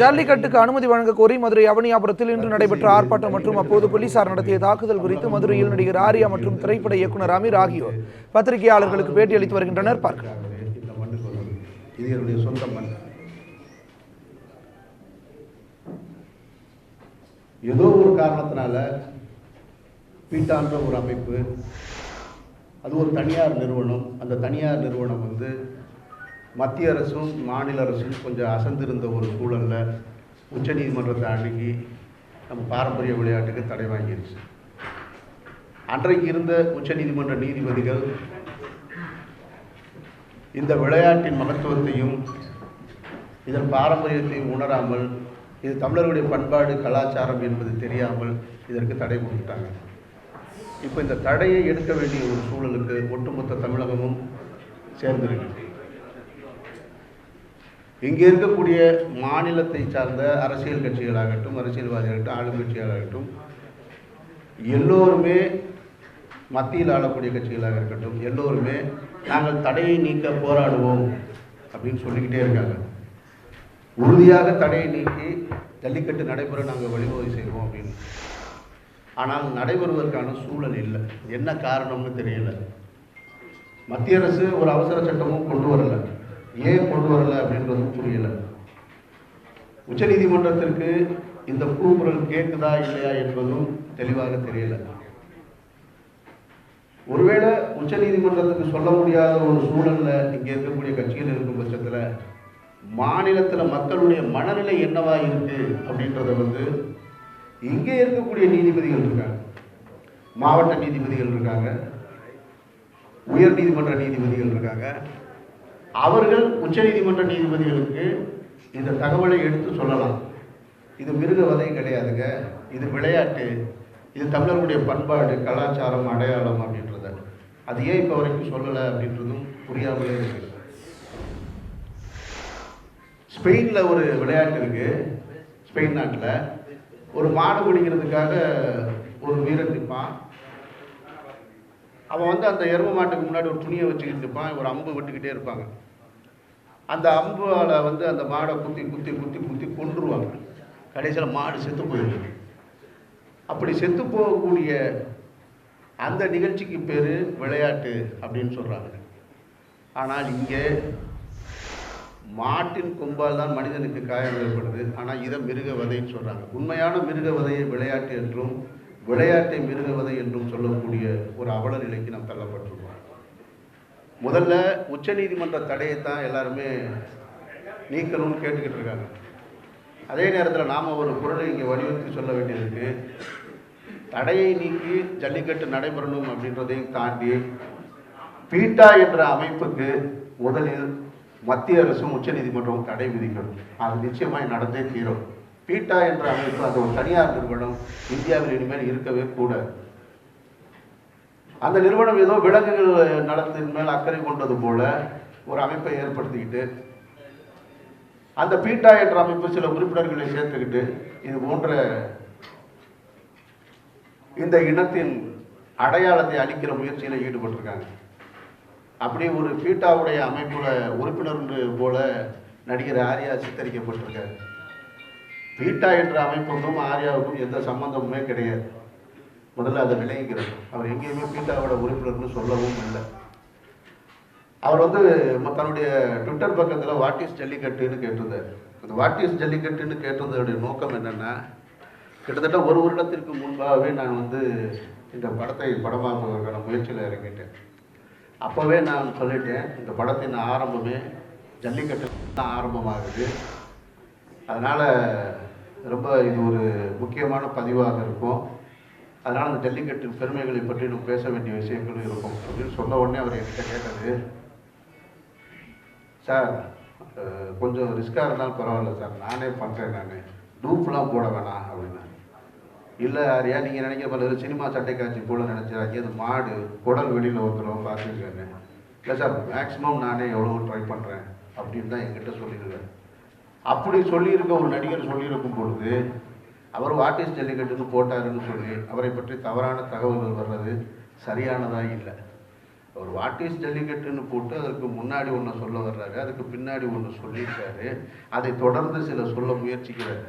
ஜல்லிக்கட்டுக்கு அனுமதி வழங்க கோரி மதுரை அவனியாபுரத்தில் இன்று நடைபெற்ற ஆர்ப்பாட்டம் மற்றும் அப்போது போலீசார் நடத்திய தாக்குதல் குறித்து மதுரையில் நடிகர் ஆர்யா மற்றும் திரைப்பட இயக்குனர் அமீர் ஆகியோர் பத்திரிகையாளர்களுக்கு வருகின்றனர். பார்க்கலாம். இது என்னுடைய சொந்த மண். ஏதோ ஒரு காரணத்தினால பீட்டான்ற ஒரு அமைப்பு அது ஒரு தனியார் நிறுவனம். அந்த தனியார் நிறுவனம் வந்து மத்திய அரசும் மாநில அரசும் கொஞ்சம் அசந்திருந்த ஒரு சூழலில் உச்சநீதிமன்றத்தை அணுகி நம்ம பாரம்பரிய விளையாட்டுக்கு தடை வாங்கிருச்சு. அன்றைக்கு இருந்த உச்சநீதிமன்ற நீதிபதிகள் இந்த விளையாட்டின் மகத்துவத்தையும் இதன் பாரம்பரியத்தையும் உணராமல் இது தமிழர்களுடைய பண்பாடு கலாச்சாரம் என்பது தெரியாமல் இதற்கு தடை போட்டுட்டாங்க. இப்போ இந்த தடையை எடுக்க வேண்டிய ஒரு சூழலுக்கு ஒட்டுமொத்த தமிழகமும் சேர்ந்திருக்கு. இங்கே இருக்கக்கூடிய மாநிலத்தை சார்ந்த அரசியல் கட்சிகளாகட்டும் அரசியல்வாதிகளாகட்டும் ஆளுங்கட்சிகளாகட்டும் எல்லோருமே மத்தியில் ஆளக்கூடிய கட்சிகளாக இருக்கட்டும் எல்லோருமே நாங்கள் தடையை நீக்க போராடுவோம் அப்படின்னு சொல்லிக்கிட்டே இருக்காங்க. உறுதியாக தடையை நீக்கி ஜல்லிக்கட்டு நடைபெற நாங்கள் வழிவகை செய்வோம் அப்படின்னு. ஆனால் நடைபெறுவதற்கான சூழல் இல்லை. என்ன காரணம்னு தெரியல. மத்திய அரசு ஒரு அவசர சட்டமும் கொண்டு வரல. ஏன் கொண்டு வரல அப்படின்றதும் புரியல. உச்சநீதிமன்றத்திற்கு இந்த கூக்குரல் கேட்குதா இல்லையா என்பதும் தெளிவாக தெரியல. ஒருவேளை உச்சநீதிமன்றத்துக்கு சொல்ல முடியாத ஒரு சூழல்ல இங்கே இருக்கக்கூடிய கட்சிகள் இருக்கும் பட்சத்தில் மாநிலத்தில் மக்களுடைய மனநிலை என்னவா இருக்கு அப்படின்றத வந்து இங்கே இருக்கக்கூடிய நீதிபதிகள் இருக்காங்க. மாவட்ட நீதிபதிகள் இருக்காங்க. உயர் நீதிமன்ற நீதிபதிகள் இருக்காங்க. அவர்கள் உச்சநீதிமன்ற நீதிபதிகளுக்கு இந்த தகவலை எடுத்து சொல்லலாம். இது மிருக வதை கிடையாதுங்க. இது விளையாட்டு. இது தமிழர்களுடைய பண்பாடு கலாச்சாரம் அடையாளம் அப்படின்றத. அது ஏன் இப்போ வரைக்கும் சொல்லலை அப்படின்றதும் புரியாமலே இருக்குது. ஸ்பெயினில் ஒரு விளையாட்டு இருக்கு. ஸ்பெயின் நாட்டில். ஒரு மாடு பிடிக்கிறதுக்காக ஒரு வீரன் நிற்பான். அவன் வந்து அந்த எரும மாட்டுக்கு முன்னாடி ஒரு துணியை வச்சுக்கிட்டு இருப்பான். ஒரு அம்பு விட்டுக்கிட்டே இருப்பாங்க. அந்த அம்பால் வந்து அந்த மாடை குத்தி குத்தி குத்தி குத்தி கொன்றுருவாங்க கடைசியில் மாடு செத்து போயிடும் அப்படி செத்து போகக்கூடிய அந்த நிகழ்ச்சிக்கு பேர் விளையாட்டு அப்படின்னு சொல்கிறாங்க ஆனால் இங்கே மாட்டின் கொம்பால் தான் மனிதனுக்கு காயம் ஏற்படுது. ஆனால் இதை மிருக வதைன்னு சொல்கிறாங்க உண்மையான மிருக வதையை விளையாட்டு என்றும் விளையாட்டை மிருகுவது என்றும் சொல்லக்கூடிய ஒரு அவல நிலைக்கு நாம் தள்ளப்பட்டிருக்கோம். முதல்ல உச்சநீதிமன்ற தடையை தான் எல்லாருமே நீக்கணும்னு கேட்டுக்கிட்டு இருக்காங்க. அதே நேரத்தில் நாம் ஒரு குரலை இங்கே வலியுறுத்தி சொல்ல வேண்டியிருக்கு தடையை நீக்கி ஜல்லிக்கட்டு நடைபெறணும் அப்படின்றதையும் தாண்டி பீட்டா என்ற அமைப்புக்கு முதலில் மத்திய அரசும் உச்சநீதிமன்றமும் தடை விதிக்கணும். அது நிச்சயமாக நடந்தே தீரும். பீட்டா என்ற அமைப்பு அது ஒரு தனியார் நிறுவனம். இந்தியாவில் இனிமேல் இருக்கவே கூடாது. அந்த நிறுவனம் ஏதோ விலங்குகள் நலத்தின் மேல் அக்கறை கொண்டது போல ஒரு அமைப்பை ஏற்படுத்திக்கிட்டு அந்த பீட்டா என்ற அமைப்பு சில உறுப்பினர்களை சேர்த்துக்கிட்டு இது போன்ற இந்த இனத்தின் அடையாளத்தை அளிக்கிற முயற்சியில் ஈடுபட்டிருக்காங்க. அப்படி ஒரு பீட்டாவுடைய அமைப்புல உறுப்பினர் போல நடிகர் ஆர்யா சித்தரிக்கப்பட்டிருக்காரு. பீட்டா என்ற அமைப்புக்கும் ஆர்யாவுக்கும் எந்த சம்பந்தமுமே கிடையாது. முதல்ல அதை விளங்கிக்கிறது அவர் எங்கேயுமே பீட்டாவோட உறுப்பினர்னு சொல்லவும் இல்லை. அவர் வந்து தன்னுடைய ட்விட்டர் பக்கத்தில் வாட் இஸ் ஜல்லிக்கட்டுன்னு கேட்டிருந்தார். அந்த வாட் இஸ் ஜல்லிக்கட்டுன்னு கேட்டிருந்ததுடைய நோக்கம் என்னென்னா கிட்டத்தட்ட ஒரு வருடத்திற்கு முன்பாகவே நான் வந்து இந்த படத்தை படமாக்குவதற்கான முயற்சியில் இறங்கிட்டேன். அப்போவே நான் சொல்லிட்டேன் இந்த படத்தின் ஆரம்பமே ஜல்லிக்கட்டு தான் ஆரம்பமாகுது. அதனால் ரொம்ப இது ஒரு முக்கியமான பதிவாக இருக்கும். அதனால் அந்த ஜல்லிக்கட்டு பெருமைகளை பற்றி நம்ம பேச வேண்டிய விஷயங்களும் இருக்கும். அப்படின்னு சொன்ன உடனே அவர் என்கிட்ட கேட்டது சார் கொஞ்சம் ரிஸ்க்காக இருந்தாலும் பரவாயில்ல சார். நானே பண்ணுறேன் நான். டூப்லாம் போட வேணாம் அப்படின்னா. இல்லை யாரையா நீங்கள் நினைக்கிற மாதிரி ஒரு சினிமா சட்டை காட்சி போல் நினச்சாங்க அது மாடு குடல் வெளியில் வந்துடும் பார்த்துருக்காங்க இல்லை சார் மேக்ஸிமம் நானே எவ்வளோ ட்ரை பண்ணுறேன் அப்படின்னு தான் என்கிட்ட சொல்லிடுவேன் அப்படி சொல்லியிருக்க ஒரு நடிகர் சொல்லியிருக்கும் பொழுது அவர் வாட்டிஸ் ஜல்லிக்கட்டுன்னு போட்டாருன்னு சொல்லி அவரை பற்றி தவறான தகவல்கள் வர்றது சரியானதாக இல்லை. அவர் வாட்டிஸ் ஜல்லிக்கட்டுன்னு போட்டு அதற்கு முன்னாடி ஒன்று சொல்ல வர்றாரு அதுக்கு பின்னாடி ஒன்று சொல்லியிருக்காரு. அதை தொடர்ந்து சில சொல்ல முயற்சிக்கிறாரு.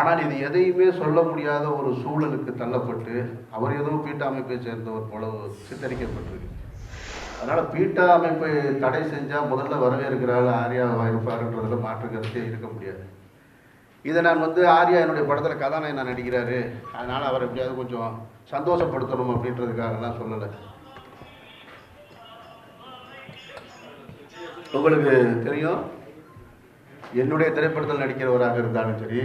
ஆனால் இது எதையுமே சொல்ல முடியாத ஒரு சூழலுக்கு தள்ளப்பட்டு அவர் ஏதோ பீட்டா அமைப்பை சேர்ந்தவர் போல சித்தரிக்கப்பட்டிருக்கு. அதனால் பீட்டா அமைப்பை தடை செஞ்சால் முதல்ல வரவேற்கிறாள் ஆர்யாவா இருப்பாருன்றதுல மாற்று கருத்தே இருக்க முடியாது. இதை நான் வந்து ஆர்யா என்னுடைய படத்தில் கதாநாயகன் நடிக்கிறாரு. அதனால் அவர் எப்படியாவது கொஞ்சம் சந்தோஷப்படுத்தணும் அப்படின்றதுக்காகலாம் சொல்லலை. உங்களுக்கு தெரியும் என்னுடைய திரைப்படத்தில் நடிக்கிறவராக இருந்தாலும் சரி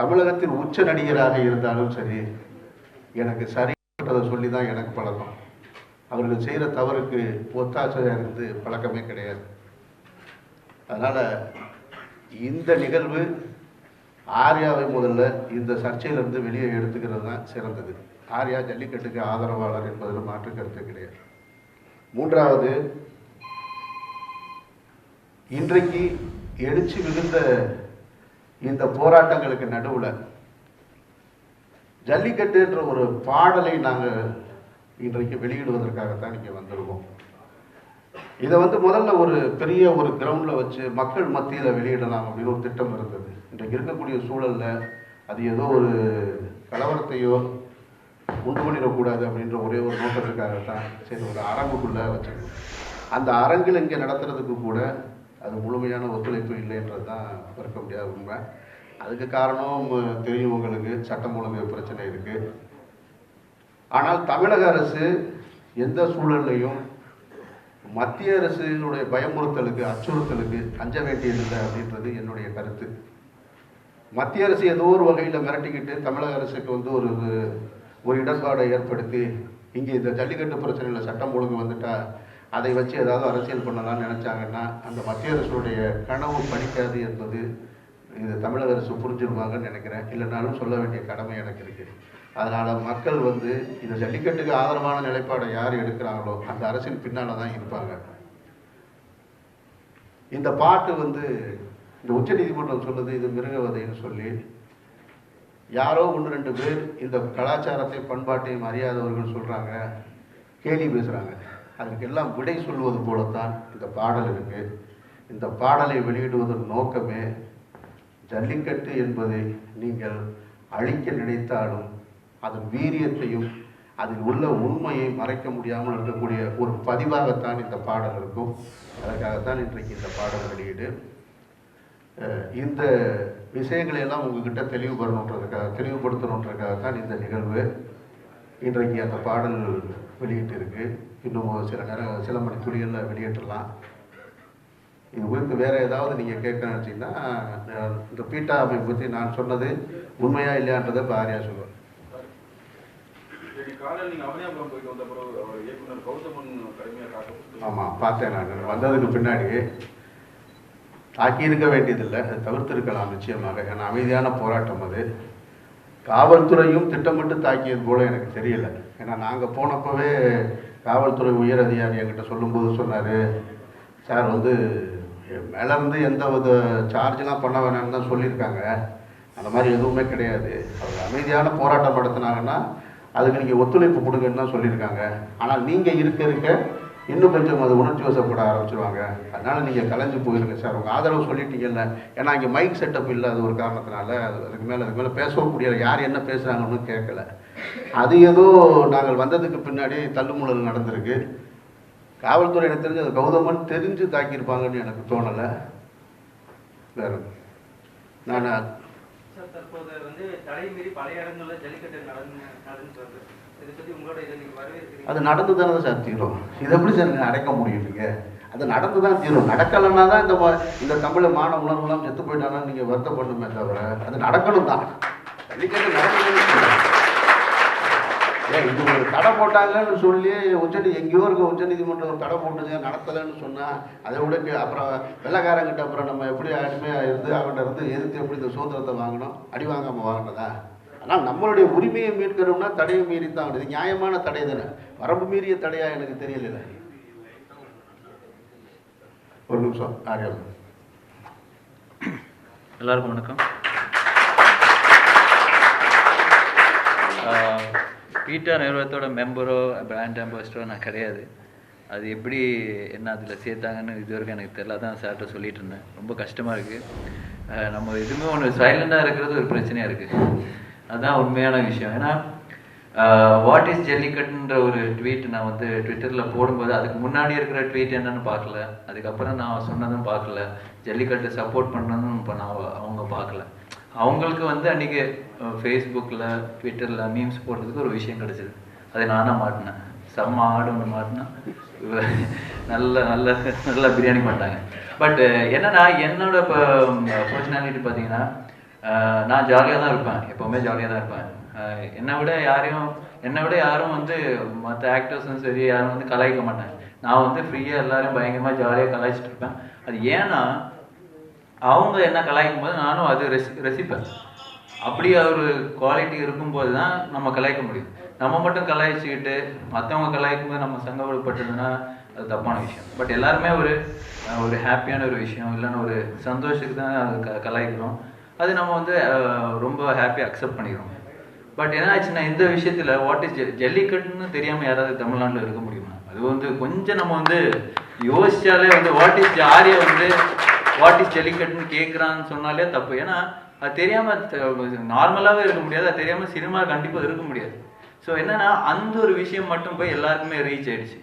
தமிழகத்தின் உச்ச நடிகராக இருந்தாலும் சரி எனக்கு சரின்றதை சொல்லி தான் எனக்கு பழக்கம். அவர்கள் செய்கிற தவறுக்கு ஒத்தாசையாக இருந்து பழக்கமே கிடையாது. அதனால் இந்த நிகழ்வு ஆர்யாவை முதல்ல இந்த சர்ச்சையிலிருந்து வெளியே எடுத்துக்கிறது தான் சிறந்தது. ஆர்யா ஜல்லிக்கட்டுக்கு ஆதரவாளர் என்பதில் மாற்று கருத்து கிடையாது. மூன்றாவது இன்றைக்கு எழுச்சி மிகுந்த இந்த போராட்டங்களுக்கு நடுவில் ஜல்லிக்கட்டு என்ற ஒரு பாடலை நாங்கள் இன்றைக்கு வெளியிடுவதற்காகத்தான் இங்கே வந்திருக்கோம். இதை வந்து முதல்ல ஒரு பெரிய ஒரு கிரவுண்டில் வச்சு மக்கள் மத்தியில் வெளியிடலாம் அப்படின்னு ஒரு திட்டம் இருந்தது. இன்றைக்கு இருக்கக்கூடிய சூழலில் அது ஏதோ ஒரு கலவரத்தையோ உண்டு பண்ணிடக்கூடாது அப்படின்ற ஒரே ஒரு நோக்கத்துக்காகத்தான் சரி ஒரு அரங்குக்குள்ளே வச்சிருக்கோம் அந்த அரங்கில் இங்கே நடத்துறதுக்கு கூட அது முழுமையான ஒத்துழைப்பு இல்லைன்றது தான் மறுக்க முடியாத உண்மை. அதுக்கு காரணம் தெரியும் உங்களுக்கு. சட்டம் ஒழுங்கு பிரச்சனை இருக்குது ஆனால் தமிழக அரசு எந்த சூழல்லையும் மத்திய அரசினுடைய பயமுறுத்தலுக்கு அச்சுறுத்தலுக்கு அஞ்ச வேண்டியதில்லை அப்படின்றது என்னுடைய கருத்து. மத்திய அரசு ஏதோ ஒரு வகையில் மிரட்டிக்கிட்டு தமிழக அரசுக்கு வந்து ஒரு ஒரு இடர்பாடை ஏற்படுத்தி இங்கே இந்த ஜல்லிக்கட்டு பிரச்சனையில் சட்டம் ஒழுங்கு வந்துட்டா அதை வச்சு ஏதாவது அரசியல் பண்ணலாம்னு நினச்சாங்கன்னா அந்த மத்திய அரசுடைய கனவு படிக்காது என்பது இது தமிழக அரசு புரிஞ்சிருவாங்கன்னு நினைக்கிறேன். இல்லைனாலும் சொல்ல வேண்டிய கடமை எனக்கு இருக்குது அதனால் மக்கள் வந்து இந்த ஜல்லிக்கட்டுக்கு ஆதரவான நிலைப்பாடை யார் எடுக்கிறாங்களோ அந்த அரசின் பின்னால் தான் இருப்பாங்க. இந்த பாட்டு வந்து இந்த உச்சநீதிமன்றம் சொல்லுது இது மிருகவதைன்னு சொல்லி யாரோ ஒன்று ரெண்டு பேர் இந்த கலாச்சாரத்தை பண்பாட்டையும் அறியாதவர்கள் சொல்கிறாங்க கேலி பேசுகிறாங்க அதுக்கு எல்லாம் விடை சொல்வது போலத்தான் இந்த பாடல் இருக்கு. இந்த பாடலை வெளியிடுவதன் நோக்கமே ஜல்லிக்கட்டு என்பதை நீங்கள் அழிக்க நினைத்தாலும் அதன் வீரியத்தையும் அதில் உள்ள உண்மையை மறைக்க முடியாமல் இருக்கக்கூடிய ஒரு பதிவாகத்தான் இந்த பாடல் இருக்கும். அதற்காகத்தான் இன்றைக்கு இந்த பாடல் வெளியீடு. இந்த விஷயங்களை எல்லாம் உங்ககிட்ட தெளிவுபடணுன்றதுக்காக தெளிவுபடுத்தணுன்றதுக்காகத்தான் இந்த நிகழ்வு இன்றைக்கு அந்த பாடல் வெளியிட்டு இருக்கு. இன்னும் சில நேரம் சில மணி துளிகளில் வெளியிட்டுலாம் இது குறித்து வேறு ஏதாவது நீங்கள் கேட்க நினச்சிங்கன்னா இந்த பீட்டா அமைப்பு பற்றி நான் சொன்னது உண்மையா இல்லையான்றதை இப்போ ஆரியா சொல்லுவேன் சரி காலையில் நீங்க அவனியாபுரம் போயிட்டு வந்த பிறகு அவர் இயக்குனர் கௌதமன் கடுமையாக காட்டப்பட்டு ஆமாம் பார்த்தேன் நான். வந்ததுக்கு பின்னாடி தாக்கி இருக்க வேண்டியதில்லை. அதை தவிர்த்திருக்கலாம் நிச்சயமாக. ஏன்னா அமைதியான போராட்டம் அது. காவல்துறையும் திட்டமிட்டு தாக்கியது போல எனக்கு தெரியல. ஏன்னா நாங்கள் போனப்பவே காவல்துறை உயர் அதிகாரி என்கிட்ட சொல்லும்போது சொன்னார் சார் வந்து மேலே வந்து இருந்து எந்த வித சார்ஜ்லாம் பண்ண வேணாம்னு தான் சொல்லியிருக்காங்க. அந்த மாதிரி எதுவுமே கிடையாது. அவர் அமைதியான போராட்டம் நடத்தினாங்கன்னா அதுக்கு நீங்கள் ஒத்துழைப்பு கொடுங்கன்னு தான் சொல்லியிருக்காங்க. ஆனால் நீங்கள் இருக்க இருக்க இன்னும் கொஞ்சம் அது உணர்ச்சி வசப்பட ஆரம்பிச்சிருவாங்க. அதனால் நீங்கள் கலைஞ்சு போயிருங்க சார். உங்கள் ஆதரவு சொல்லிட்டீங்கல்ல. ஏன்னா இங்கே மைக் செட்டப் இல்லை. அது ஒரு காரணத்தினால அது அதுக்கு மேலே அதுக்கு மேலே பேசவும் முடியல. யார் என்ன பேசுகிறாங்கன்னு கேட்கல அது ஏதோ நாங்கள் வந்ததுக்கு பின்னாடி தள்ளுமுழல் நடந்திருக்கு. காவல்துறை எனக்கு தெரிஞ்சு அது கௌதமன் தெரிஞ்சு தாக்கியிருப்பாங்கன்னு எனக்கு தோணலை. வேறு நான் சார் தற்போது வந்து தடை மீறி பல இடங்கள்ல ஜல்லிக்கட்டு நடந்து நடந்துட்டு இதை பத்தி உங்களோட இதை நீங்க வரவேற்கிறீங்க. அது நடந்து தானே சார் தீரும். இது எப்படி சார் அடைக்க முடியும் நீங்க அது நடந்து தான் தீரும். நடக்கலைன்னா தான் இந்த இந்த தமிழ் மான உணர்வுலாம் செத்து போயிட்டானா நீங்கள் வருத்தப்படணுமே தவிர அது நடக்கணும் தான் ஜல்லிக்கட்டு நடக்கணும் இது ஒரு தடை போட்டாங்கன்னு சொல்லி உச்சநீதி எங்கேயோ இருக்க உச்சநீதிமன்றம் ஒரு தடை போட்டுங்க நடத்தலைன்னு சொன்னால் அதை விட அப்புறம் வெள்ளக்காரங்கிட்ட அப்புறம் நம்ம எப்படி அடிமையாக இருந்து அவன்கிட்ட இருந்து எதிர்த்து எப்படி இந்த சுதந்திரத்தை வாங்கணும்? அடி வாங்காமல் வாங்கினதா ஆனால் நம்மளுடைய உரிமையை மீட்கணும்னா தடையை மீறி தான் இது நியாயமான தடை தானே. வரம்பு மீறிய தடையா எனக்கு தெரியல ஒரு நிமிஷம் ஆரியா. எல்லாருக்கும் வணக்கம். பீட்டா நிறுவனத்தோட மெம்பரோ பிராண்ட் அம்பாசிடரோ நான் கிடையாது. அது எப்படி என்ன அதில் சேர்த்தாங்கன்னு இது வரைக்கும் எனக்கு தெரியல அதான் சார்கிட்ட சொல்லிட்டு இருந்தேன். ரொம்ப கஷ்டமாக இருக்குது நம்ம எதுவுமே ஒன்று சைலண்டாக இருக்கிறது ஒரு பிரச்சனையாக இருக்குது அதுதான் உண்மையான விஷயம். ஏன்னா வாட் இஸ் ஜல்லிக்கட்டுன்ற ஒரு ட்வீட் நான் வந்து ட்விட்டரில் போடும்போது அதுக்கு முன்னாடி இருக்கிற ட்வீட் என்னன்னு பார்க்கல. அதுக்கப்புறம் நான் சொன்னதும் பார்க்கல. ஜல்லிக்கட்டை சப்போர்ட் பண்ணதும் இப்போ நான் அவங்க பார்க்கல. அவங்களுக்கு வந்து அன்றைக்கி ஃபேஸ்புக்கில் ட்விட்டரில் மீம்ஸ் போடுறதுக்கு ஒரு விஷயம் கிடச்சிது. அதை நானாக மாட்டினேன். செம்ம ஆடு ஒன்று மாட்டினா நல்ல நல்ல நல்ல பிரியாணி பண்ணிட்டாங்க பட் என்னன்னா என்னோட இப்போ பர்சனாலிட்டி பார்த்தீங்கன்னா நான் ஜாலியாக தான் இருப்பேன். எப்போவுமே ஜாலியாக தான் இருப்பேன். என்னை விட யாரையும் என்னை விட யாரும் வந்து மற்ற ஆக்டர்ஸும் சரி யாரும் வந்து கலாய்க்க மாட்டேன் நான் வந்து ஃப்ரீயாக எல்லாரும் பயங்கரமாக ஜாலியாக கலாய்ச்சிட்டு இருப்பேன். அது ஏன்னா அவங்க என்ன கலாய்க்கும் போது நானும் அது ரசி ரசிப்பேன் அப்படி ஒரு குவாலிட்டி இருக்கும்போது தான் நம்ம கலாய்க்க முடியும். நம்ம மட்டும் கலாய்ச்சிக்கிட்டு மற்றவங்க கலாய்க்கும் போது நம்ம சங்கடப்பட்டதுன்னா அது தப்பான விஷயம். பட் எல்லாருமே ஒரு ஒரு ஹாப்பியான ஒரு விஷயம் இல்லைன்னா ஒரு சந்தோஷத்துக்கு தான் அது க கலாய்க்கிறோம். அது நம்ம வந்து ரொம்ப ஹாப்பியாக அக்செப்ட் பண்ணிடுவோம் பட் என்ன ஆச்சுன்னா இந்த விஷயத்தில் வாட் இஸ் ஜல்லிக்கட்டுன்னு தெரியாமல் யாராவது தமிழ்நாட்டில் இருக்க முடியுமா? அது வந்து கொஞ்சம் நம்ம வந்து யோசிச்சாலே வந்து வாட் இஸ் ஆர்யா வந்து வாட் இஸ் ஜல்லிக்கட்டுன்னு கேட்குறான்னு சொன்னாலே தப்பு. ஏன்னா அது தெரியாம நார்மலாவே இருக்க முடியாது. அது தெரியாம சினிமா கண்டிப்பா இருக்க முடியாது. ஸோ என்னன்னா அந்த ஒரு விஷயம் மட்டும் போய் எல்லாருக்குமே ரீச் ஆயிடுச்சு.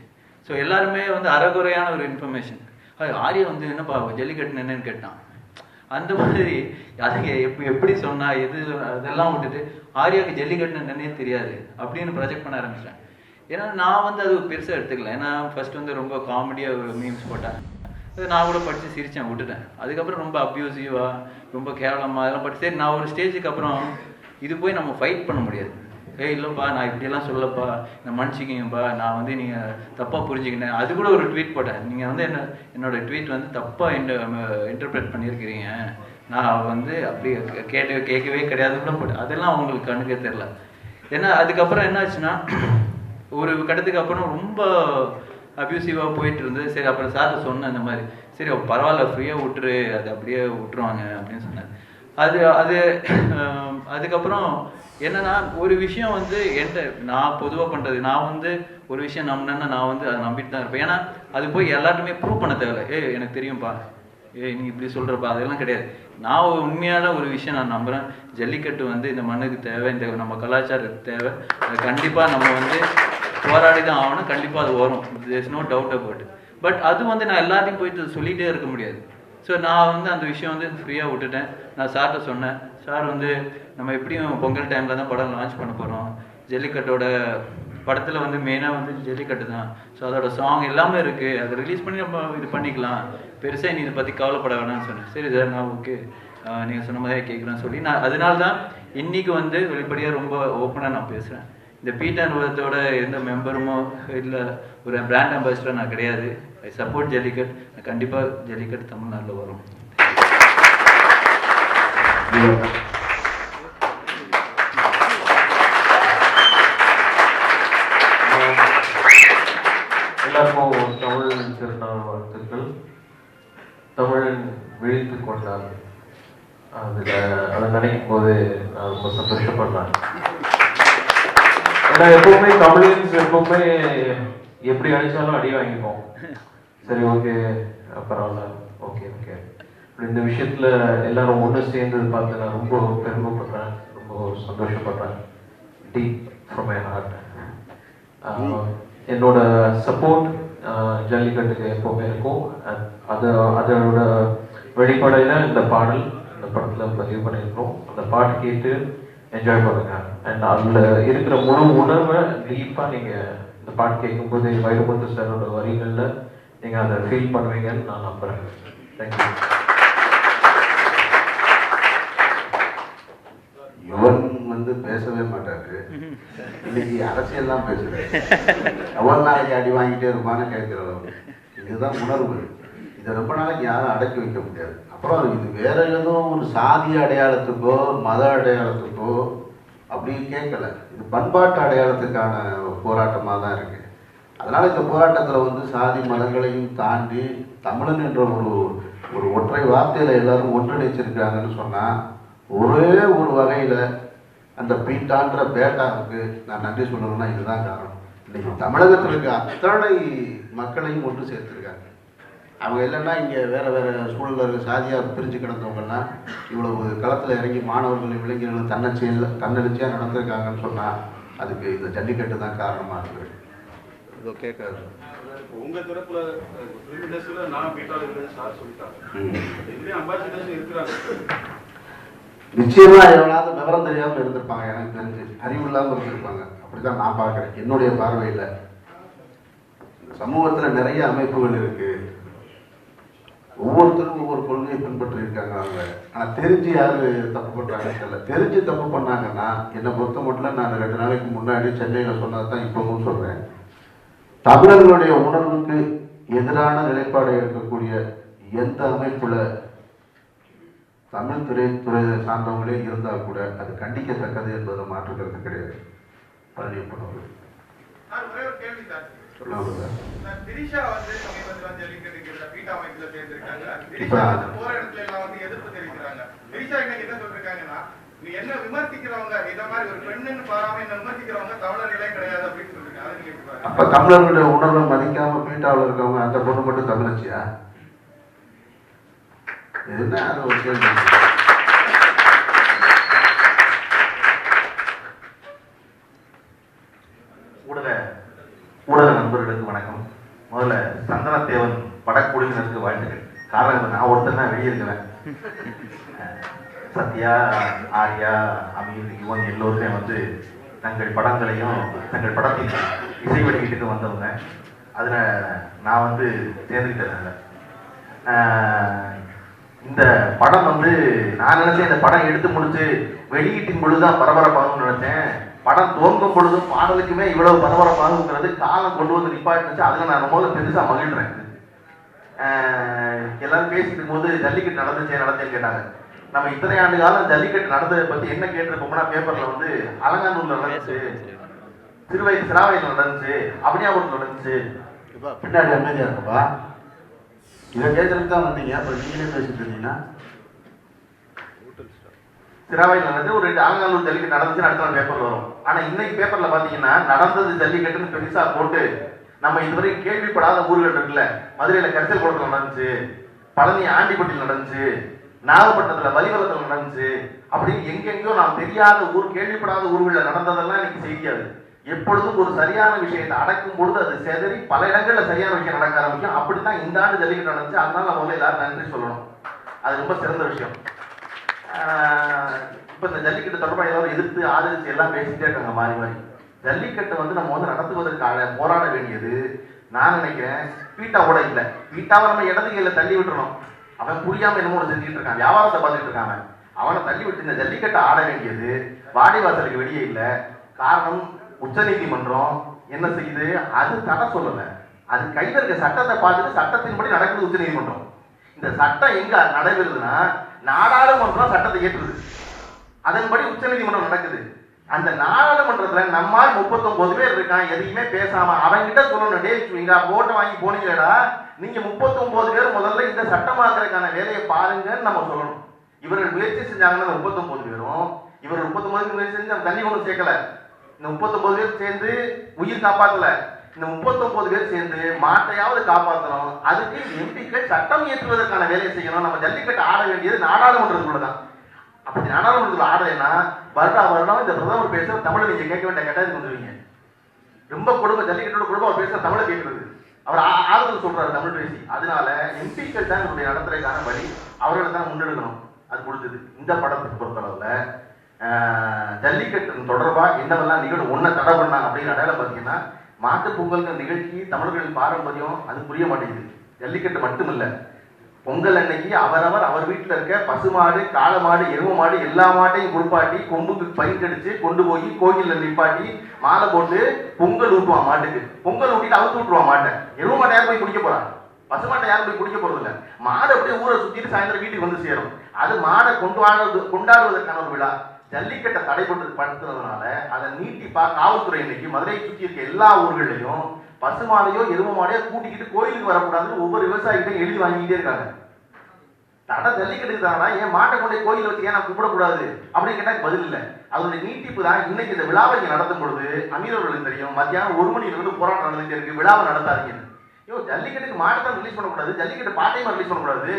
ஸோ எல்லாருமே வந்து அறகுறையான ஒரு இன்ஃபர்மேஷன் ஆரிய வந்து என்னப்பா ஜல்லிக்கட்டுன்னு என்னன்னு கேட்டான். அந்த மாதிரி அதுங்க எப்படி எப்படி சொன்னா எது அதெல்லாம் விட்டுட்டு ஆரியாவுக்கு ஜல்லிக்கட்டுன்னு என்னன்னே தெரியாது அப்படின்னு ப்ரொஜெக்ட் பண்ண ஆரம்பிச்சிட்டேன். ஏன்னா நான் வந்து அது பெருசாக எடுத்துக்கல. ஏன்னா ஃபர்ஸ்ட் வந்து ரொம்ப காமெடியாக ஒரு மீம்ஸ் போட்டேன். இது நான் கூட படித்து சிரித்தேன் விட்டுட்டேன். அதுக்கப்புறம் ரொம்ப அப்யூசிவாக ரொம்ப கேவலமாக அதெல்லாம் படித்து சரி நான் ஒரு ஸ்டேஜுக்கு அப்புறம் இது போய் நம்ம ஃபைட் பண்ண முடியாது. ஏய் இல்லைப்பா நான் இப்படியெல்லாம் சொல்லப்பா நான் மன்னிச்சிக்கிங்கப்பா நான் வந்து நீங்கள் தப்பாக புரிஞ்சுக்கிட்டேன். அது கூட ஒரு ட்வீட் போட்டேன். நீங்கள் வந்து என்ன என்னோட ட்வீட் வந்து தப்பாக இன்டர்பிரேட் பண்ணியிருக்கிறீங்க. நான் வந்து அப்படி கேட்டு கேட்கவே கிடையாதுன்னு கூட போட்டேன். அதெல்லாம் அவங்களுக்கு கண்ணுக்கே தெரில ஏன்னா அதுக்கப்புறம் என்ன ஆச்சுன்னா ஒரு கட்டத்துக்கு அப்புறம் ரொம்ப அப்யூசிவாக போயிட்டு இருந்தது சரி அப்புறம் சார்ட்ட சொன்னேன் இந்த மாதிரி. சரி பரவாயில்ல ஃப்ரீயாக விட்டுரு அது அப்படியே விட்டுருவாங்க அப்படின்னு சொன்னேன் அது அது அதுக்கப்புறம் என்னன்னா ஒரு விஷயம் வந்து என்கிட்ட நான் பொதுவாக பண்ணுறது நான் வந்து ஒரு விஷயம் நம்பினேன்னா நான் வந்து அதை நம்பிட்டு தான் இருப்பேன். ஏன்னா அது போய் எல்லாருமே ப்ரூவ் பண்ண தேவையில்ல. ஏய் எனக்கு தெரியும்ப்பா ஏய் நீ இப்படி சொல்கிறப்பா அதெல்லாம் கிடையாது. நான் உண்மையான ஒரு விஷயம் நான் நம்புகிறேன் ஜல்லிக்கட்டு வந்து இந்த மண்ணுக்கு தேவை இந்த நம்ம கலாச்சாரத்துக்கு தேவை. கண்டிப்பாக நம்ம வந்து போராடி தான் ஆகணும். கண்டிப்பாக அது வரும். There's no doubt about but அது வந்து நான் எல்லாத்தையும் போயிட்டு சொல்லிகிட்டே இருக்க முடியாது. ஸோ நான் வந்து அந்த விஷயம் வந்து ஃப்ரீயாக விட்டுட்டேன். நான் சார்கிட்ட சொன்னேன். சார் வந்து நம்ம எப்படியும் பொங்கல் டைமில் தான் படம் லான்ச் பண்ண போகிறோம் ஜல்லிக்கட்டோட படத்தில் வந்து மெயினாக வந்து ஜல்லிக்கட்டு தான். ஸோ அதோட சாங் எல்லாமே இருக்குது அதை ரிலீஸ் பண்ணி நம்ம இது பண்ணிக்கலாம். பெருசாக நீ இதை பற்றி கவலைப்பட வேணாம்னு சொன்னேன். சரி சார் நான் ஓகே நீங்கள் சொன்ன மாதிரியே கேட்குறேன்னு சொல்லி நான் அதனால தான் இன்றைக்கி வந்து வெளிப்படையாக ரொம்ப ஓப்பனாக நான் பேசுகிறேன் இந்த பீட்டா நிறுவனத்தோட எந்த மெம்பருமோ இல்லை ஒரு பிராண்ட் அம்பாசிடர் நான் கிடையாது. ஐ சப்போர்ட் ஜல்லிக்கட் கண்டிப்பாக ஜல்லிக்கட் தமிழ்நாட்டில் வரும். எல்லாருக்கும் தமிழ் திருநாள் வாழ்த்துக்கள். தமிழன் விழித்து கொண்டார் அதில் அதை நினைக்கும் போது நான் ரொம்ப சந்தோஷப்படுறேன். நான் எப்பவுமே தமிழின்ஸ் எப்பவுமே எப்படி அடிச்சாலும் அடி வாங்கிப்போம். சரி ஓகே பரவாயில்ல. ஓகே ஓகே இப்படி இந்த விஷயத்துல எல்லாரும் ஒன்று சேர்ந்தது பார்த்து நான் ரொம்ப பெருமைப்படுறேன். ரொம்ப சந்தோஷப்படுறேன். டீப் ஃப்ரம் மை ஹார்ட் என்னோட சப்போர்ட் ஜல்லிக்கட்டுக்கு எப்பவுமே இருக்கும். அது அதோட வெளிப்படையில் இந்த பாடல் இந்த படத்தில் பதிவு பண்ணியிருக்கோம் அந்த பாட்டு கேட்டு என்ஜாய் பண்ணுங்க. அண்ட் அதில் இருக்கிற முழு உணர்வை டீப்பாக நீங்கள் இந்த பாட்டு கேட்கும்போது வைரமுத்து சாரோட வரிகளில் நீங்கள் அதை ஃபீல் பண்ணுவீங்கன்னு நான் நம்புகிறேன் தேங்க்யூ யுவன் வந்து பேசவே மாட்டாரு. இன்னைக்கு அரசியல் தான் பேசுறாரு அவன் நாளைக்கு அடி வாங்கிட்டே இருப்பான்னு கேட்கிறவங்க இதுதான் உணர்வு. இதை ரொம்ப நாளைக்கு யாரும் அடக்கி வைக்க முடியாது. அப்புறம் இது வேற ஏதோ ஒரு சாதி அடையாளத்துக்கோ மத அடையாளத்துக்கோ அப்படி கேட்கல. இது பண்பாட்டு அடையாளத்துக்கான போராட்டமாக தான் இருக்கு. அதனால் இந்த போராட்டத்தில் வந்து சாதி மதங்களையும் தாண்டி தமிழன் என்ற ஒரு ஒரு ஒற்றை வார்த்தையில் எல்லாரும் ஒன்றிணைச்சிருக்காங்கன்னு சொன்னால் ஒரே ஒரு வகையில் அந்த பீட்டான்ற பேட்டாவுக்கு நான் நன்றி சொல்லணும்னா இதுதான் காரணம். இன்னைக்கு தமிழகத்தில் இருக்க அத்தனை மக்களையும் ஒன்று சேர்த்துருக்கேன் அவங்க இல்லைன்னா இங்கே வேறு வேறு சூழலில் இருக்க. சாதியாக பிரிஞ்சு கிடந்தவங்கலாம் இவ்வளவு களத்தில் இறங்கி மாணவர்கள் இளைஞர்கள் தன்னச்சியில் தன்னெழுச்சியாக நடந்திருக்காங்கன்னு சொன்னால் அதுக்கு இந்த ஜல்லிக்கட்டு தான் காரணமாக இருக்குது இதோ கேட்காது. இப்போ உங்க தரப்புல ஃபிலிம் இண்டஸ்ட்ரியில நான் பீட்டால இருக்கிறேன் சார் சொல்லிட்டாங்க. ம். இதுலயும் அம்பாசிடர்ஸ் இருக்கிறாங்க. நிச்சயமா எவனாவது விவரம் தெரியாமல் இருந்திருப்பாங்க. எனக்கு தெரிஞ்சு அறிவு இல்லாமல் இருந்திருப்பாங்க. அப்படிதான் நான் பார்க்குறேன். என்னுடைய பார்வையில். சமூகத்தில் நிறைய அமைப்புகள் இருக்கு. ஒவ்வொருத்தரும் ஒவ்வொரு கொள்கையை பின்பற்றி இருக்காங்க அவங்க ஆனால் தெரிஞ்சு யாரு தப்பு பண்ணுறாங்க தெரியல. தெரிஞ்சு தப்பு பண்ணாங்கன்னா என்னை பொறுத்த மட்டும் நான் ரெண்டு நாளைக்கு முன்னாடி சென்னையில் சொன்னது தான் இப்பவும் சொல்கிறேன் தமிழர்களுடைய உணர்வுக்கு எதிரான நிலைப்பாடு எடுக்கக்கூடிய எந்த அமைப்பில் தமிழ் துறையை சார்ந்தவங்களே இருந்தால் கூட அது கண்டிக்கத்தக்கது என்பதை மாற்றுக்கிறது கிடையாது. பழனியப்பன் அவர்கள். என்ன சொல்லிருக்காங்கன்னா நீ என்ன விமர்சிக்கிறவங்க? இத மாதிரி ஒரு பெண்ணுன்னு பாராம என்ன விமர்சிக்கிறவங்க தமிழர்களே கிடையாது அப்படின்னு சொல்லிருக்காங்க. அப்ப தமிழர்களுடைய உணர்வை மதிக்காம பீட்டாவில் இருக்கவங்க அந்த பொண்ணு மட்டும் தமிழச்சியா? என்ன அது ஒரு கேள்வி? காரணம் நான் ஒருத்தர் தான் வெளியே இருக்கிறேன் சத்யா ஆர்யா அமீர் யுவன் எல்லோருமே வந்து தங்கள் படங்களையும் தங்கள் படத்தையும் இசை வெளியீட்டுக்கு வந்தவங்க. அதில் நான் வந்து சேர்ந்துக்கிட்டதில்ல இந்த படம் வந்து நான் நினைச்சேன் இந்த படம் எடுத்து முடிச்சு வெளியீட்டின் பொழுதுதான் பரபரப்பாகும்னு நினைச்சேன். படம் துவங்கும் பொழுதும் பாடலுக்குமே இவ்வளவு பரபரப்பாகுங்கிறது காலம் கொண்டு வந்து நிப்பாட்டுச்சு அதில் நான் ரொம்ப பெருசாக மகிழ்றேன். எல்லாரும் பேசிட்டு போது ஜல்லிக்கட்டு நடந்துச்சே நடந்தேன்னு கேட்டாங்க. நம்ம இத்தனை ஆண்டு காலம் ஜல்லிக்கட்டு நடந்ததை பத்தி என்ன கேட்டிருப்போம்னா பேப்பர்ல வந்து அலங்காநூர்ல நடந்துச்சு திருவயது சிராவையில் நடந்துச்சு அபினியாபுரத்தில் நடந்துச்சு. பின்னாடி அமைதியா இருக்கப்பா. இதை கேட்கறதுக்கு தான் வந்தீங்க அப்புறம் நீங்களே பேசிட்டு இருந்தீங்கன்னா. சிராவையில் நடந்து ஒரு ரெண்டு அலங்காநூர் ஜல்லிக்கட்டு நடந்துச்சு அடுத்த நாள் பேப்பர்ல வரும். ஆனா இன்னைக்கு பேப்பர்ல பாத்தீங்கன்னா நடந்தது ஜல்லிக்கட்டுன்னு பெருசா போட்டு நம்ம இதுவரை கேள்விப்படாத ஊர்கள் இருக்குல்ல? மதுரையில கரிசல் குளத்துல நடந்துச்சு பழனி ஆண்டிப்பட்டியில் நடந்துச்சு நாகப்பட்டினத்துல வலிவலத்தில் நடந்துச்சு அப்படின்னு எங்கெங்கயோ நாம் தெரியாத ஊர் கேள்விப்படாத ஊர்களில் நடந்ததெல்லாம் இன்னைக்கு செய்யாது எப்பொழுதும் ஒரு சரியான விஷயத்தை அடக்கும் பொழுது அது செதறி பல இடங்கள்ல சரியான விஷயம் நடக்க ஆரம்பிக்கும். அப்படித்தான் இந்த ஆண்டு ஜல்லிக்கட்டு நடந்துச்சு. அதனால நம்ம வந்து எல்லாரும் நன்றி சொல்லணும். அது ரொம்ப சிறந்த விஷயம். இப்போ இப்ப இந்த ஜல்லிக்கட்டு தொடர்பாக ஏதாவது எதிர்த்து ஆதரிச்சு எல்லாம் பேசிட்டே இருக்காங்க மாறி மாறி. ஜல்லிக்கட்டை வந்து நம்ம வந்து நடத்துவதற்காக போராட வேண்டியது. நான் நினைக்கிறேன் பீட்டாவோட இல்லை. பீட்டாவை நம்ம இடது கையில தள்ளி விட்டுறணும். அவன் புரியாம என்னமோ ஒண்ணு செஞ்சுட்டு இருக்கான். வியாபாரத்தை பார்த்துட்டு இருக்கான் அவனை. தள்ளி விட்டு இந்த ஜல்லிக்கட்டை ஆட வேண்டியது. வாடிவாசலுக்கு வெளியே இல்லை. காரணம் உச்சநீதிமன்றம் என்ன செய்யுது? அது தடை சொல்லல. அது கையில் இருக்க சட்டத்தை பார்த்துட்டு சட்டத்தின்படி நடக்குது உச்சநீதிமன்றம். இந்த சட்டம் எங்க நடைபெறுதுன்னா நாடாளுமன்றம் சட்டத்தை ஏற்றுது அதன்படி உச்சநீதிமன்றம் நடக்குது. அந்த நாடாளுமன்றத்துல நம்மால் முப்பத்தொன்பது பேர் இருக்கான் எதையுமே பேசாம அவன்கிட்ட சொல்லணும். டே நீங்க ஓட்டை வாங்கி போனீங்களா நீங்க முப்பத்தொன்பது பேர் முதல்ல இந்த சட்டமாக்குறதுக்கான வேலையை பாருங்கன்னு நம்ம சொல்லணும். இவர்கள் முயற்சி செஞ்சாங்கன்னா அந்த முப்பத்தொன்பது பேரும் இவர் முப்பத்தொன்பது முயற்சி செஞ்சு அந்த தண்ணி ஒன்றும் சேர்க்கல. இந்த முப்பத்தொன்பது பேர் சேர்ந்து உயிர் காப்பாத்தல. இந்த முப்பத்தொன்பது பேர் சேர்ந்து மாட்டையாவது காப்பாற்றணும் அதுக்கு எம்பிக்கள் சட்டம் இயற்றுவதற்கான வேலையை செய்யணும். நம்ம ஜல்லிக்கட்டு ஆட வேண்டியது நாடாளுமன்றத்துக்குள்ள அப்ப அப்படி நாடாளுமன்றத்தில் ஆடுறேன்னா வருடா வருடம் இந்த பிரதமர் பேசுற தமிழை நீங்க கேட்க வேண்டிய கட்டாயத்துக்கு வந்துருவீங்க. ரொம்ப குடும்ப ஜல்லிக்கட்டோட குடும்பம் அவர் பேசுற தமிழை கேட்கறது. அவர் ஆ- ஆறுதல் சொல்றாரு தமிழ் பேசி. அதனால எம்பிக்கள் தான் இதனுடைய நடத்துறதுக்கான வழி அவர்களை தான் முன்னெடுக்கணும். அது கொடுத்தது இந்த படத்தை பொறுத்தளவுல ஜல்லிக்கட்டு தொடர்பா என்னவெல்லாம் நிகழ்வு ஒன்றை தடை பண்ணாங்க அப்படிங்கிற அடையாளம் பார்த்தீங்கன்னா மாட்டு பொங்கல்ங்கிற நிகழ்ச்சி தமிழர்களின் பாரம்பரியம் அது புரிய மாட்டேங்குது. ஜல்லிக்கட்டு மட்டும் பொங்கல் அன்னைக்கு அவரவர் அவர் வீட்டில் இருக்க பசுமாடு காளை மாடு எரும மாடு எல்லா மாட்டையும் குளிப்பாட்டி கொம்புக்கு பயிர்கடிச்சு கொண்டு போய் கோயிலில் நிப்பாட்டி மாலை போட்டு பொங்கல் ஊட்டுவான் மாட்டுக்கு. பொங்கல் ஊட்டிட்டு அவுத்து விட்டுருவான் மாட்டை. எரும மாட்டை யாரும் போய் குடிக்க போறான் பசுமாட்டை யாரும் போய் குடிக்க போறது இல்லை மாடு அப்படியே ஊரை சுத்திட்டு சாயந்தரம் வீட்டுக்கு வந்து சேரும். அது மாடை கொண்டாடுவது கொண்டாடுவதற்கான ஒரு விழா. ஜல்லிக்கட்டை தடைப்பட்டு படுத்துறதுனால அதை நீட்டிப்பா காவல்துறை இன்னைக்கு மதுரையை சுற்றி இருக்க எல்லா ஊர்களையும் பசுமாடையோ எரும மாடையோ கூட்டிக்கிட்டு கோயிலுக்கு வரக்கூடாதுன்னு ஒவ்வொரு விவசாயிகிட்டையும் எழுதி வாங்கிக்கிட்டே இருக்காங்க. தடை ஜல்லிக்கட்டுக்கு தானடா ஏன் மாட்டை கொண்டே கோயில் வச்சு ஏன் நான் கூப்பிடக்கூடாது அப்படின்னு கேட்டா பதில் இல்லை. அதோட நீட்டிப்பு தான் இன்னைக்கு இந்த விழாவை இங்க நடத்தும் பொழுது அமீரர்களுக்கு தெரியும். மத்தியானம் ஒரு மணில இருந்து போராட்டம் நடந்துட்டு இருக்கு. விழாவை நடத்தாதீங்க. ஐயோ ஜல்லிக்கட்டுக்கு மாட்டை தான் ரிலீஸ் பண்ணக்கூடாது? ஜல்லிக்கட்டு பாட்டையும் ரிலீஸ் பண்ணக்கூடாது?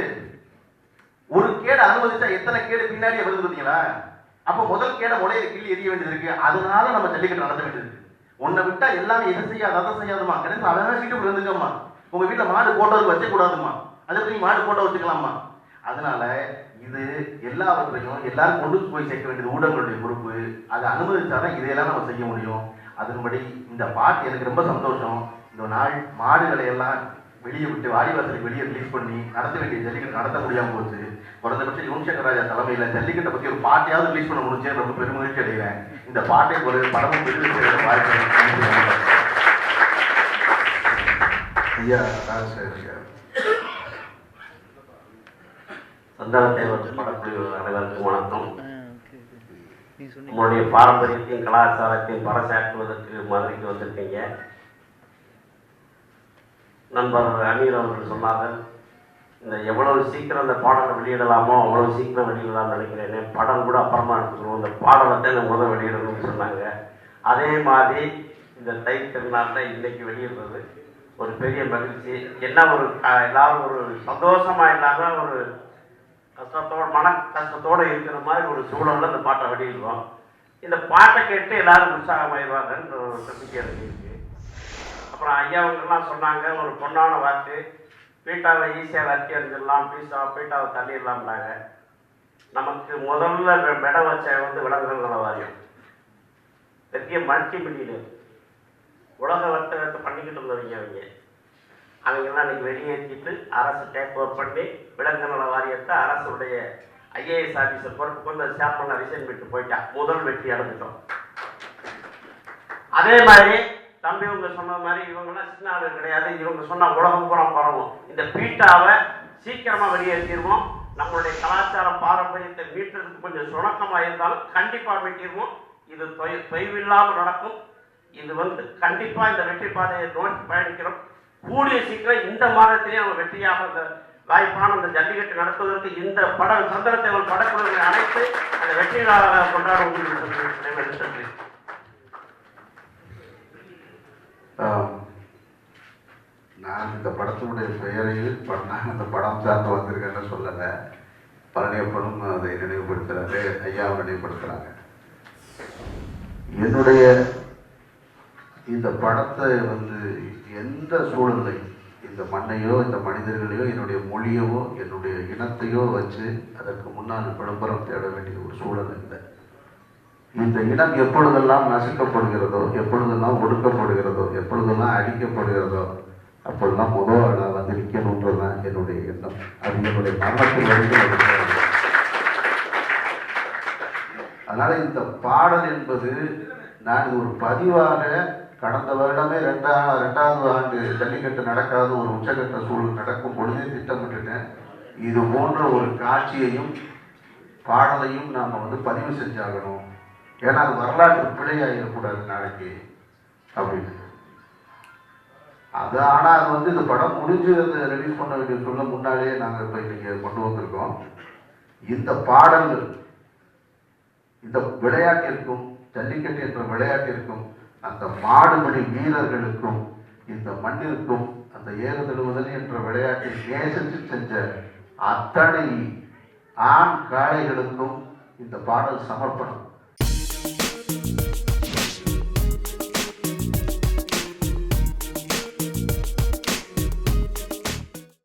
ஒரு கேடு அனுமதிச்சா எத்தனை கேடு பின்னாடியே வருது பார்த்தீங்களா? அப்ப முதல் கேட முளையில கிள்ளி எரிய வேண்டியது இருக்கு. அதனால நம்ம ஜல்லிக்கட்டு நடத்த வேண்டியது உன்னை விட்டா எல்லாமே எது செய்யாது அதை செய்யாதுமா கிடையாது அவன் வீட்டுக்குள்ள இருந்துக்கம்மா. உங்க வீட்டுல மாடு போட்டதுக்கு வச்ச கூடாதுமா அதை போய் மாடு போட்டோ வச்சுக்கலாமா அதனால இது எல்லாவற்றையும் எல்லாரும் கொண்டு போய் சேர்க்க வேண்டியது ஊடகங்களுடைய பொறுப்பு. அதை அனுமதிச்சாதான் இதையெல்லாம் நம்ம செய்ய முடியும். அதன்படி இந்த பாட்டு எனக்கு ரொம்ப சந்தோஷம். இந்த நாள் மாடுகளை எல்லாம் வெளியே விட்டு வாடிவாசலுக்கு வெளியே ரிலீஸ் பண்ணி நடத்த வேண்டிய ஜல்லிக்கட்டு நடத்த முடியாம போச்சு. குறைந்தபட்சம் யுவன் சங்கர் ராஜா தலைமையில ஜல்லிக்கட்டை பத்தி ஒரு பாட்டையாவது ரிலீஸ் பண்ண முடிஞ்சு ரொம்ப பெருமகிழ்ச்சி அடைகிறேன் இந்த பாட்டை ஒரு படமும் பெருமை வாய்ப்பு ஐயா சந்தானத்தேவர் படக்குழு அனைவருக்கும் வணக்கம். உங்களுடைய பாரம்பரியத்தையும் கலாச்சாரத்தையும் பறைசாற்றுவதற்கு மதுரைக்கு வந்திருக்கீங்க. நண்பர் அமீர் அவர்கள் சொன்னார்கள் இந்த எவ்வளவு சீக்கிரம் இந்த பாடலை வெளியிடலாமோ அவ்வளவு சீக்கிரம் வெளியிடலாம்னு நினைக்கிறேன் படம் கூட அப்புறமா எடுத்துக்கணும் இந்த பாடலத்தை இந்த முதல் வெளியிடணும்னு சொன்னாங்க. அதே மாதிரி இந்த தை திருநாளில் இன்னைக்கு வெளியிடுறது. ஒரு பெரிய மகிழ்ச்சி. என்ன ஒரு எல்லாரும் ஒரு சந்தோஷமா இல்லாமல் ஒரு கஷ்டத்தோட மன கஷ்டத்தோடு இருக்கிற மாதிரி ஒரு சூழலில் இந்த பாட்டை வெளியிடுவோம் இந்த பாட்டை கேட்டு எல்லாரும் உற்சாகமாயிடுவாங்கன்ற ஒரு நம்பிக்கை இருக்குது இருக்கு அப்புறம் ஐயாவுக்கெல்லாம் சொன்னாங்க ஒரு பொண்ணான வாக்கு. பீட்டாவை ஈஸியாக வத்தி அறிஞ்சிடலாம் பீஸா பீட்டாவை தள்ளிடலாம்னாங்க நமக்கு முதல்ல வெ- வச்ச வந்து விலங்குகள் நல வாரியம். பெரிய மல்டி மில்லியனர். உலக வர்த்தகத்தை பண்ணிக்கிட்டு இருந்தவங்க அவங்க அவங்கெல்லாம் இன்னைக்கு வெளியேற்றிட்டு அரசு டேக் ஓவர் பண்ணி விலங்கு நல வாரியத்தை அரசுடைய ஐஏஎஸ் ஆஃபீஸர் பொறுப்பு கொண்டு ஷேர் பண்ண ரிசைன் விட்டு போயிட்டா. முதல் வெற்றி அடைஞ்சிட்டோம். அதே மாதிரி தம்பி இவங்க சொன்ன மாதிரி இவங்கன்னா சின்ன ஆளு கிடையாது. இவங்க சொன்ன உலகம் பூரா பரவும். இந்த பீட்டாவை சீக்கிரமா வெளியேற்றிடுவோம் நம்மளுடைய கலாச்சார பாரம்பரியத்தை மீட்டுறதுக்கு கொஞ்சம் சுணக்கமா இருந்தாலும் கண்டிப்பா மீட்டிடுவோம் இது தொய் தொய்வில்லாமல் நடக்கும். இது வந்து கண்டிப்பா இந்த வெற்றி பாதையை நோக்கி பயணிக்கிறோம். கூடிய சீக்கிரம் இந்த மாதத்திலேயே நம்ம வெற்றியாக இந்த வாய்ப்பான இந்த ஜல்லிக்கட்டு நடத்துவதற்கு இந்த படம் சந்திரத்தேவன் படக்குழுவை அனைத்து அந்த வெற்றி நாளாக கொண்டாட சொல்லி நான் இந்த படத்தினுடைய பெயரையில் நான் அந்த படம் சார்ந்து வந்திருக்கேன்னு சொல்லலை. பழனியப்பனும் அதை நினைவுபடுத்துகிறாரு ஐயாவும் நினைவுபடுத்துகிறாங்க என்னுடைய இந்த படத்தை வந்து எந்த சூழலை இந்த மண்ணையோ இந்த மனிதர்களையோ என்னுடைய மொழியவோ என்னுடைய இனத்தையோ வச்சு அதற்கு முன்னால் விளம்பரம் தேட வேண்டிய ஒரு சூழல் இல்லை. இந்த இடம் எப்பொழுதெல்லாம் நசுக்கப்படுகிறதோ எப்பொழுதெல்லாம் ஒடுக்கப்படுகிறதோ எப்பொழுதெல்லாம் அடிக்கப்படுகிறதோ அப்பொழுதெல்லாம் முதல் நான் வந்து நிற்கணுன்றது தான் என்னுடைய எண்ணம். அது என்னுடைய மரணத்தில் வரைக்கும் அதனால இந்த பாடல் என்பது நான் ஒரு பதிவாக கடந்த வருடமே ரெண்டாம் ரெண்டாவது ஆண்டு ஜல்லிக்கட்டு நடக்காத ஒரு உச்சகட்ட சூழல் நடக்கும் பொழுதே திட்டமிட்டுட்டேன். இது போன்ற ஒரு காட்சியையும் பாடலையும் நாம் வந்து பதிவு செஞ்சாகணும். ஏன்னா அது வரலாற்று பிழையாகிடக்கூடாது நாளைக்கு அப்படின்னு. அது ஆனால் அது வந்து இந்த படம் முடிஞ்சு அதை ரிலீஸ் பண்ண வேண்டிய சொல்ல முன்னாலேயே நாங்கள் இப்போ இன்னைக்கு கொண்டு வந்திருக்கோம். இந்த பாடல்கள் இந்த விளையாட்டிற்கும் ஜல்லிக்கட்டு என்ற விளையாட்டிற்கும் அந்த மாடுபடி வீரர்களுக்கும் இந்த மண்ணிற்கும் அந்த ஏறுதழுவுதல் என்ற விளையாட்டை நேசித்து செஞ்ச அத்தனை ஆண் காளைகளுக்கும் இந்த பாடல் சமர்ப்பணம்.